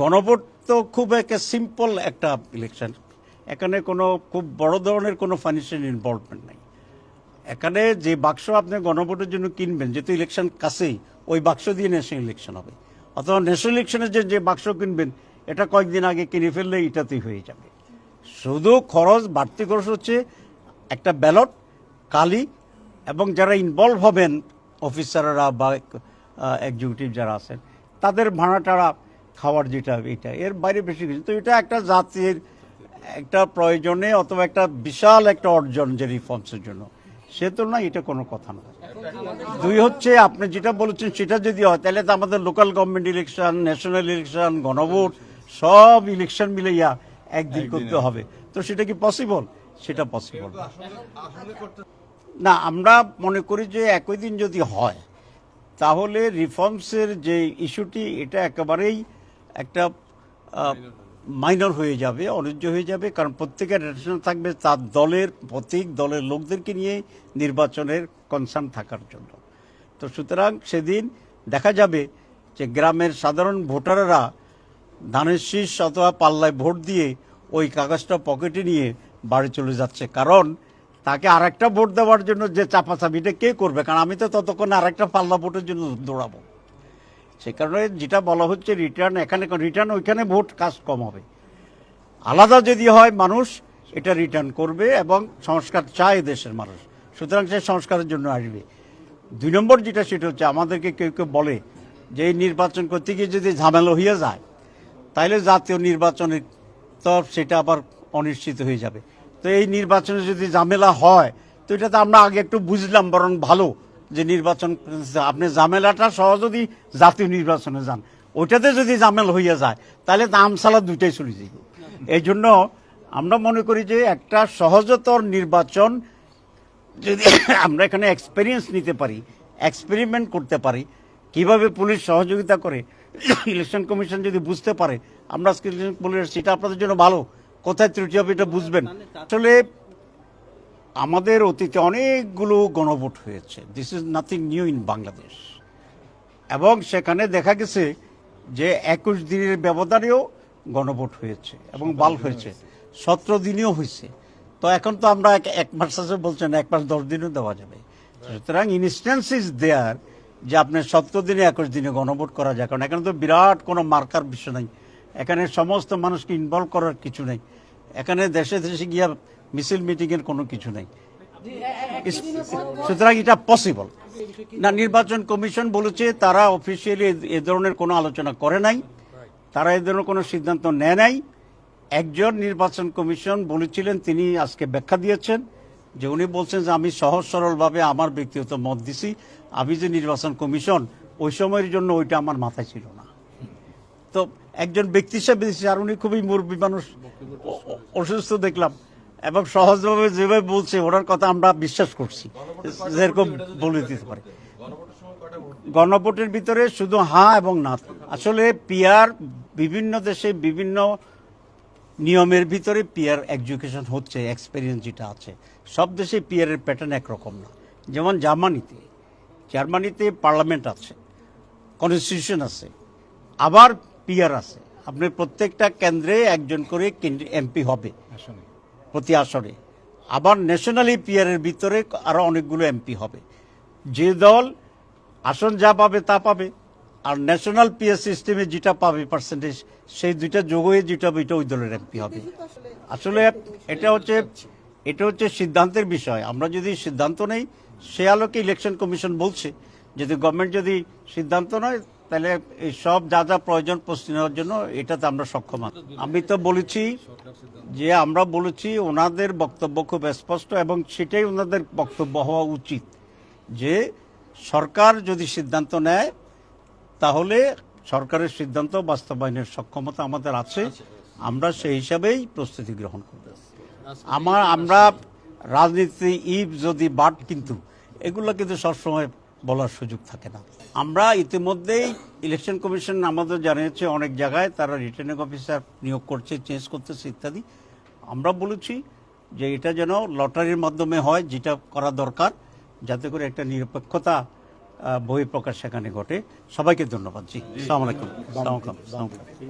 গণভোট তো খুব একটা সিম্পল একটা ইলেকশন এখানে কোনো খুব বড় ধরনের কোনো ফাইন্যান্সিয়াল ইনভলভমেন্ট নাই। এখানে যে বাক্স আপনি গণভোটের জন্য কিনবেন, যেহেতু ইলেকশন কাছেই, ওই বাক্স দিয়ে ন্যাশনাল ইলেকশন হবে। অথবা ন্যাশনাল ইলেকশনের যে যে বাক্স কিনবেন, এটা কয়েকদিন আগে কিনে ফেললে এটাতেই হয়ে যাবে। শুধু খরচ বাড়তি খরচ হচ্ছে একটা ব্যালট কালি, এবং যারা ইনভলভ হবেন অফিসাররা বা এক্সিকিউটিভ যারা আছেন, তাদের ভাড়া টাড়া খাওয়ার যেটা এটা এর বাইরে বেশি কিছু। তো এটা একটা জাতির একটা প্রয়োজনে অথবা একটা বিশাল একটা অর্জন যে রিফর্মসের জন্য। সে তো তুলনায় এটা কোনো কথা না। দুই হচ্ছে আপনি যেটা বলেছেন সেটা যদি হয় তাহলে তো আমাদের local government election national election গণভোট সব ইলেকশন মিলাইয়া একদিন করতে হবে। তো সেটা কি পসিবল সেটা পসিবল না। আমরা মনে করি যে একই দিন যদি হয় তাহলে রিফর্মসের যে ইস্যুটি এটা একেবারেই একটা মাইনর হয়ে যাবে অনিজ্য হয়ে যাবে, কারণ প্রত্যেকের রেশন থাকবে তার দলের প্রতীক, দলের লোকদেরকে নিয়ে নির্বাচনের কনসার্ন থাকার জন্য। তো সুতরাং সেদিন দেখা যাবে যে গ্রামের সাধারণ ভোটাররা ধানের শীষ অথবা পাল্লায় ভোট দিয়ে ওই কাগজটা পকেটে নিয়ে বাড়ি চলে যাচ্ছে। কারণ তাকে আরেকটা ভোট দেওয়ার জন্য যে চাপাচাপিটা কে করবে? কারণ আমি তো ততক্ষণ আরেকটা পাল্লা ভোটের জন্য দৌড়াবো। সে কারণে যেটা বলা হচ্ছে রিটার্ন এখানে রিটার্ন ওইখানে ভোট কাজ কম হবে। আলাদা যদি হয়, মানুষ এটা রিটার্ন করবে এবং সংস্কার চায় দেশের মানুষ। সুতরাং সে সংস্কারের জন্য আসবে। দুই নম্বর যেটা, সেটা হচ্ছে আমাদেরকে কেউ কেউ বলে যে এই নির্বাচন করতে গিয়ে যদি ঝামেলা হয়ে যায় তাহলে জাতীয় নির্বাচনের তো সেটা আবার অনিশ্চিত হয়ে যাবে। তো এই নির্বাচনে যদি ঝামেলা হয়, তো এটা তো আমরা আগে একটু বুঝলাম, বরং ভালো। যে নির্বাচন আপনি ঝামেলাটা সহ যদি জাতীয় নির্বাচনে যান ওইটাতে যদি ঝামেলা হইয়া যায় তাহলে তো আমসালা দুইটাই চলে যাবে এই জন্য আমরা মনে করি যে একটা সহজতর নির্বাচন যদি আমরা এখানে এক্সপেরিয়েন্স নিতে পারি এক্সপেরিমেন্ট করতে পারি কীভাবে পুলিশ সহযোগিতা করে ইলেকশন কমিশন যদি বুঝতে পারে আমরা এসেছি, আপনাদের জন্য ভালো। কোথায় ত্রুটি হবে এটা বুঝবেন। আসলে আমাদের অতীতে অনেকগুলো গণভোট হয়েছে। This is nothing new in Bangladesh এবং সেখানে দেখা গেছে যে একুশ দিনের ব্যবধানেও গণভোট হয়েছে এবং বাল হয়েছে। সতেরো দিনেও হয়েছে। তো এখন তো আমরা এক- মাস আছে বলছেন এক মাস দশ দিনও দেওয়া যাবে। সুতরাং ইনস্ট্যান্স ইজ দেয়ার যে আপনার সতেরো দিনে একুশ দিনে গণভোট করা যায়। কারণ এখানে তো বিরাট কোনো মার্কার বিষয় নাই। এখানে সমস্ত মানুষকে ইনভলভ করার কিছু নেই। এখানে দেশে দেশে গিয়া মিছিল মিটিংয়ের কোনো কিছু নেই। সুতরাং এটা পসিবল না নির্বাচন কমিশন বলেছে তারা অফিসিয়ালি এ ধরনের কোনো আলোচনা করে নাই। তারা এ ধরনের কোনো সিদ্ধান্ত নেয় নাই। একজন নির্বাচন কমিশন বলেছিলেন তিনি আজকে ব্যাখ্যা দিয়েছেন যে উনি বলছেন যে আমি সহজ সরলভাবে আমার ব্যক্তিগত মত দিছি। আমি যে নির্বাচন কমিশন ওই সময়ের জন্য ওইটা আমার মাথায় ছিল না। তো একজন ব্যক্তি হিসেবে দিচ্ছি আর উনি খুবই মুরব্বী মানুষ। অসুস্থ দেখলাম। এবং সহজভাবে যেভাবে বলছে, ওনার কথা আমরা বিশ্বাস করছি। যেরকম বলে দিতে পারে। গণভোটের ভিতরে শুধু হ্যাঁ এবং না। আসলে পিয়ার বিভিন্ন দেশে বিভিন্ন নিয়মের ভিতরে পিয়ার এডুকেশন হচ্ছে, এক্সপেরিয়েন্স যেটা আছে। সব দেশে পিয়ারের প্যাটার্ন একরকম না। যেমন জার্মানিতে জার্মানিতে পার্লামেন্ট আছে কনস্টিটিউশন আছে, আবার পিয়ার আছে। আপনি প্রত্যেকটা কেন্দ্রে একজন করে এমপি হবে। প্রতি আসনে আবার ন্যাশনালি পিয়ারের ভিতরে আরও অনেকগুলো এমপি হবে। যে দল আসন যা পাবে তা পাবে আর ন্যাশনাল পিয়ার সিস্টেমে যেটা পাবে পার্সেন্টেজ সেই দুইটা যোগ হয়ে যেটা হবে এটা ওই দলের এমপি হবে। আসলে এটা হচ্ছে এটা হচ্ছে সিদ্ধান্তের বিষয়। আমরা যদি সিদ্ধান্ত নেই সে আলোকে ইলেকশন কমিশন বলছে। যদি গভর্নমেন্ট যদি সিদ্ধান্ত নয় তাহলে এই সব যা যা প্রয়োজন প্রস্তুতি নেওয়ার জন্য এটাতে আমরা সক্ষম। আমি তো বলেছি যে আমরা বলেছি ওনাদের বক্তব্য খুব স্পষ্ট এবং সেটাই ওনাদের বক্তব্য হওয়া উচিত যে সরকার যদি সিদ্ধান্ত নেয়, তাহলে সরকারের সিদ্ধান্ত বাস্তবায়নের সক্ষমতা আমাদের আছে আমরা সেই হিসাবেই প্রস্তুতি গ্রহণ করব আমার, আমরা রাজনীতি ইভ যদি বাট কিন্তু এগুলো কিন্তু সবসময় বলার সুযোগ থাকে না। আমরা ইতিমধ্যেই ইলেকশন কমিশন আমাদের জানিয়েছে অনেক জায়গায় তারা রিটার্নিং অফিসার নিয়োগ করছে চেঞ্জ করতেছে ইত্যাদি। আমরা বলেছি যে এটা যেন লটারির মাধ্যমে হয় যেটা করা দরকার যাতে করে একটা নিরপেক্ষতা বই প্রকাশ সেখানে ঘটে। সবাইকে ধন্যবাদ জি। সালাম আলাইকুম। সালাম আলাইকুম।